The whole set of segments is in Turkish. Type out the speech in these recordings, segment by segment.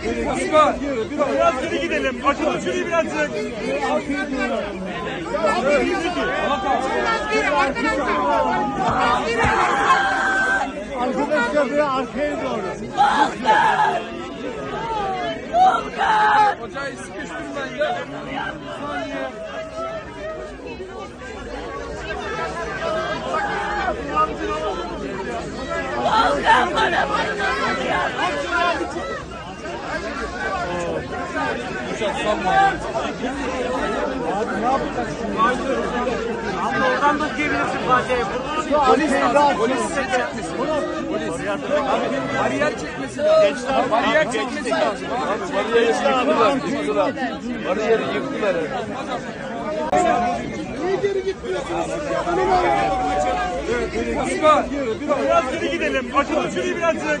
Osman. Biraz geri gidelim. Açalım şurayı birazcık. Arkadaşlar bir arkaya doğru. Hocayı sıkıştırmayın ya. Oradan da diyebilirsin Fatih'e. Arkaya da Polis set çekmesi. Polis. Bariyer çekmesi lazım. Bariyer çekmesi lazım. Bariyeri yıktılar, yıktılar. Bariyeri yıktılar. Osman. Biraz geri gidelim. Açalım şurayı birazcık.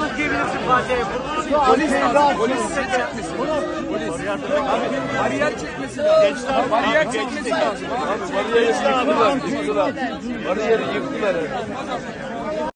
da diyebilirsin Fatih'e. Polis set çekmesi. Polis. Bariyer çekmesi lazım. Bariyer çekmesi lazım. Bariyeri yıktılar. Bariyeri yıktılar.